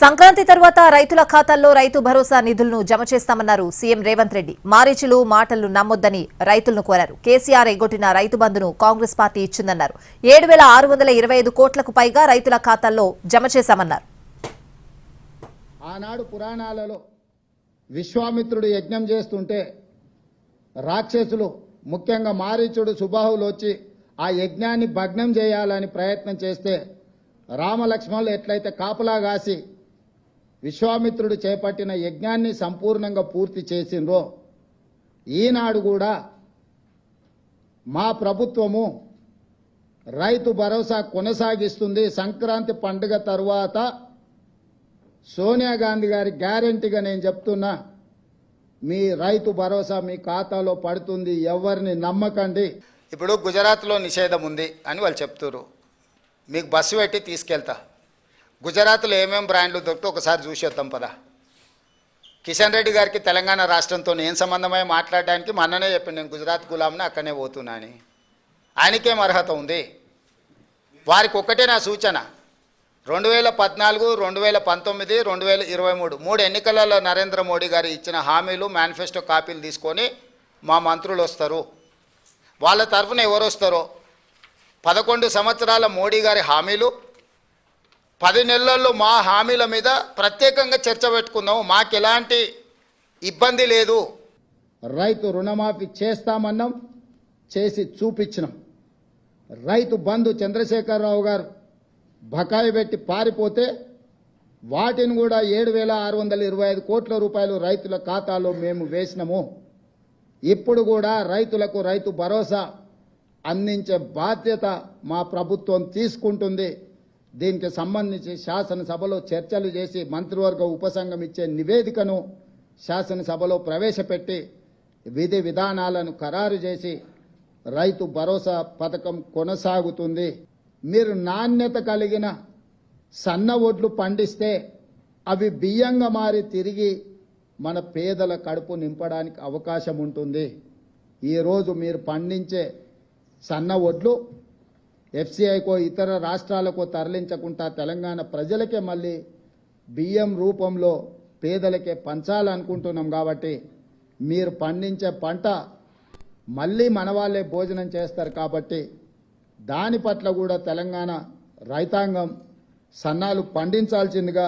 సంక్రాంతి తర్వాత రైతుల ఖాతాల్లో రైతు భరోసా నిధులను జమ చేస్తామన్నారు సీఎం రేవంత్ రెడ్డి. మారీచులు మాటలు నమ్మొద్దని రైతులను కోరారు. కేసీఆర్ ఎగ్గొట్టిన రైతు బంధును కాంగ్రెస్ పార్టీ ఇచ్చిందన్నారు. ఏడు వేల ఆరు వందల ఇరవై ఐదు కోట్లకు పైగా రైతుల ఖాతాల్లో జమ చేశామన్నారు. ఆనాడు పురాణాలలో విశ్వామిత్రుడు యజ్ఞం చేస్తుంటే రాక్షసులు ముఖ్యంగా మారీచుడు సుబాహులు వచ్చి ఆ యజ్ఞాన్ని భగ్నం చేయాలని ప్రయత్నం చేస్తే రామలక్ష్మణులు ఎట్లయితే కాపలా కాసి విశ్వామిత్రుడు చేపట్టిన యజ్ఞాన్ని సంపూర్ణంగా పూర్తి చేసిండ్రో ఈనాడు కూడా మా ప్రభుత్వము రైతు భరోసా కొనసాగిస్తుంది. సంక్రాంతి పండుగ తరువాత సోనియా గాంధీ గారి గ్యారంటీగా నేను చెప్తున్నా మీ రైతు భరోసా మీ ఖాతాలో పడుతుంది. ఎవరిని నమ్మకండి. ఇప్పుడు గుజరాత్లో నిషేధం ఉంది అని వాళ్ళు చెప్తున్నారు మీకు బస్సు పెట్టి తీసుకెళ్తా. గుజరాత్లో ఏమేమి బ్రాండ్లు దొరికితే ఒకసారి చూసేద్దాం పదా. కిషన్ రెడ్డి గారికి తెలంగాణ రాష్ట్రంతో ఏం సంబంధమై మాట్లాడడానికి మా అన్ననే నేను గుజరాత్ గులాంని అక్కడనే పోతున్నా అని. ఆయనకేం అర్హత ఉంది? వారికి ఒక్కటే నా సూచన. రెండు వేల పద్నాలుగు రెండు వేల పంతొమ్మిది రెండు వేల ఇరవై మూడు మూడు ఎన్నికలలో నరేంద్ర మోడీ గారు ఇచ్చిన హామీలు మేనిఫెస్టో కాపీలు తీసుకొని మా మంత్రులు వస్తారు. వాళ్ళ తరఫున ఎవరు వస్తారో? పదకొండు సంవత్సరాల మోడీ గారి హామీలు పది నెలల్లో మా హామీల మీద ప్రత్యేకంగా చర్చ పెట్టుకుందాము. మాకు ఎలాంటి ఇబ్బంది లేదు. రైతు రుణమాఫీ చేస్తామన్నాం చేసి చూపించినాం. రైతు బంధు చంద్రశేఖరరావు గారు బకాయి పెట్టి పారిపోతే వాటిని కూడా ఏడు వేల ఆరు వందల ఇరవై ఐదు కోట్ల రూపాయలు రైతుల ఖాతాలో మేము వేసినాము. ఇప్పుడు కూడా రైతులకు రైతు భరోసా అందించే బాధ్యత మా ప్రభుత్వం తీసుకుంటుంది. దీనికి సంబంధించి శాసనసభలో చర్చలు చేసి మంత్రివర్గ ఉపసంఘం ఇచ్చే నివేదికను శాసనసభలో ప్రవేశపెట్టి విధి విధానాలను ఖరారు చేసి రైతు భరోసా పథకం కొనసాగుతుంది. మీరు నాణ్యత కలిగిన సన్న ఒడ్లు పండిస్తే అవి బియ్యంగా మారి తిరిగి మన పేదల కడుపు నింపడానికి అవకాశం ఉంటుంది. ఈరోజు మీరు పండించే సన్న ఒడ్లు ఎఫ్సిఐకో ఇతర రాష్ట్రాలకు తరలించకుండా తెలంగాణ ప్రజలకే మళ్ళీ బియ్యం రూపంలో పేదలకే పంచాలనుకుంటున్నాం కాబట్టి మీరు పండించే పంట మళ్ళీ మన వాళ్ళే భోజనం చేస్తారు కాబట్టి దాని పట్ల కూడా తెలంగాణ రైతాంగం సన్నాలు పండించాల్సిందిగా